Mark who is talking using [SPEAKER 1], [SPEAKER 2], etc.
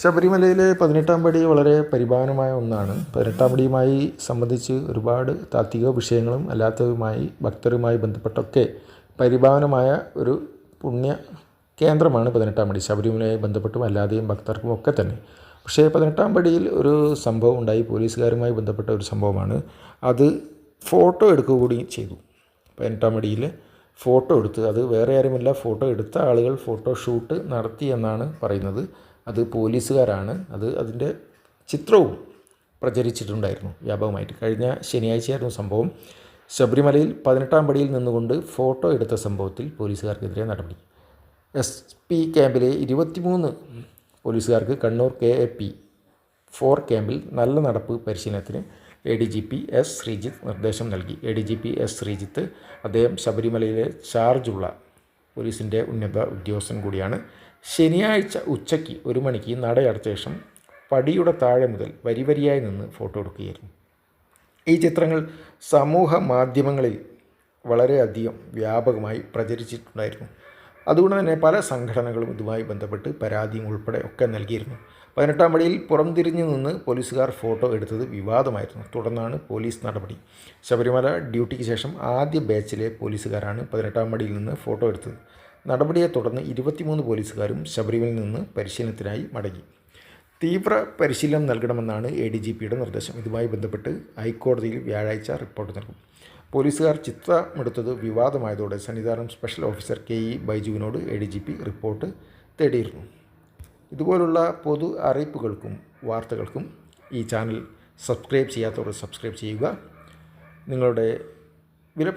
[SPEAKER 1] ശബരിമലയിലെ പതിനെട്ടാം പടി വളരെ പരിപാവനമായ ഒന്നാണ്. പതിനെട്ടാം പടിയുമായി സംബന്ധിച്ച് ഒരുപാട് താത്വിക വിഷയങ്ങളും അല്ലാത്തതുമായി ഭക്തരുമായി ബന്ധപ്പെട്ടൊക്കെ പരിപാവനമായ ഒരു പുണ്യ കേന്ദ്രമാണ് പതിനെട്ടാം പടി. ശബരിമലയുമായി ബന്ധപ്പെട്ടും അല്ലാതെയും ഭക്തർക്കും ഒക്കെ തന്നെ. പക്ഷേ പതിനെട്ടാം പടിയിൽ ഒരു സംഭവം ഉണ്ടായി. പോലീസുകാരുമായി ബന്ധപ്പെട്ട ഒരു സംഭവമാണ്. അത് ഫോട്ടോ എടുക്കുക കൂടി ചെയ്തു. പതിനെട്ടാം പടിയിൽ ഫോട്ടോ എടുത്ത് അത് വേറെ ആരുമല്ല ഫോട്ടോ എടുത്ത ആളുകൾ ഫോട്ടോ ഷൂട്ട് നടത്തി എന്നാണ് പറയുന്നത്. അത് പോലീസുകാരാണ്. അത് അതിന്റെ ചിത്രവും പ്രചരിച്ചിട്ടുണ്ടായിരുന്നു വ്യാപകമായിട്ട്. കഴിഞ്ഞ ശനിയാഴ്ചയായിരുന്നു സംഭവം. ശബരിമലയിൽ പതിനെട്ടാം പടിയിൽ നിന്നുകൊണ്ട് ഫോട്ടോ എടുത്ത സംഭവത്തിൽ പോലീസുകാർക്കെതിരെ നടപടി. എസ് പി ക്യാമ്പിലെ ഇരുപത്തിമൂന്ന് പോലീസുകാർക്ക് Kannur K A P four ക്യാമ്പിൽ നല്ല നടപ്പ് പരിശീലനത്തിന് A D G P S Sreejith നിർദ്ദേശം നൽകി. A D G P S Sreejith അദ്ദേഹം ശബരിമലയിലെ ചാർജുള്ള പോലീസിന്റെ ഉന്നത ഉദ്യോഗസ്ഥൻ കൂടിയാണ്. ശനിയാഴ്ച ഉച്ചയ്ക്ക് ഒരു മണിക്ക് നടയടച്ച ശേഷം പടിയുടെ താഴെ മുതൽ വരിവരിയായി നിന്ന് ഫോട്ടോ എടുക്കുകയായിരുന്നു. ഈ ചിത്രങ്ങൾ സമൂഹ മാധ്യമങ്ങളിൽ വളരെയധികം വ്യാപകമായി പ്രചരിച്ചിട്ടുണ്ടായിരുന്നു. അതുകൊണ്ട് തന്നെ പല സംഘടനകളും ഇതുമായി ബന്ധപ്പെട്ട് പരാതിയും ഉൾപ്പെടെ ഒക്കെ നൽകിയിരുന്നു. പതിനെട്ടാം പടിയിൽ പുറംതിരിഞ്ഞു നിന്ന് പോലീസുകാർ ഫോട്ടോ എടുത്തത് വിവാദമായിരുന്നു. തുടർന്നാണ് പോലീസ് നടപടി. ശബരിമല ഡ്യൂട്ടിക്ക് ശേഷം ആദ്യ ബാച്ചിലെ പോലീസുകാരാണ് പതിനെട്ടാം പടിയിൽ നിന്ന് ഫോട്ടോ എടുത്തത്. നടപടിയെ തുടർന്ന് ഇരുപത്തിമൂന്ന് പോലീസുകാരും ശബരിമലയിൽ നിന്ന് പരിശീലനത്തിനായി മടങ്ങി. തീവ്ര പരിശീലനം നൽകണമെന്നാണ് എ ഡി ജി പിയുടെ നിർദ്ദേശം. ഇതുമായി ബന്ധപ്പെട്ട് ഹൈക്കോടതിയിൽ വ്യാഴാഴ്ച റിപ്പോർട്ട് നൽകും. പോലീസുകാർ ചിത്രമെടുത്തത് വിവാദമായതോടെ Sannidhanam special officer K E ബൈജുവിനോട് A D G P report തേടിയിരുന്നു. ഇതുപോലുള്ള പൊതു അറിയിപ്പുകൾക്കും വാർത്തകൾക്കും ഈ ചാനൽ സബ്സ്ക്രൈബ് ചെയ്യാത്തവർ സബ്സ്ക്രൈബ് ചെയ്യുക. നിങ്ങളുടെ വിലപ്പെട്ട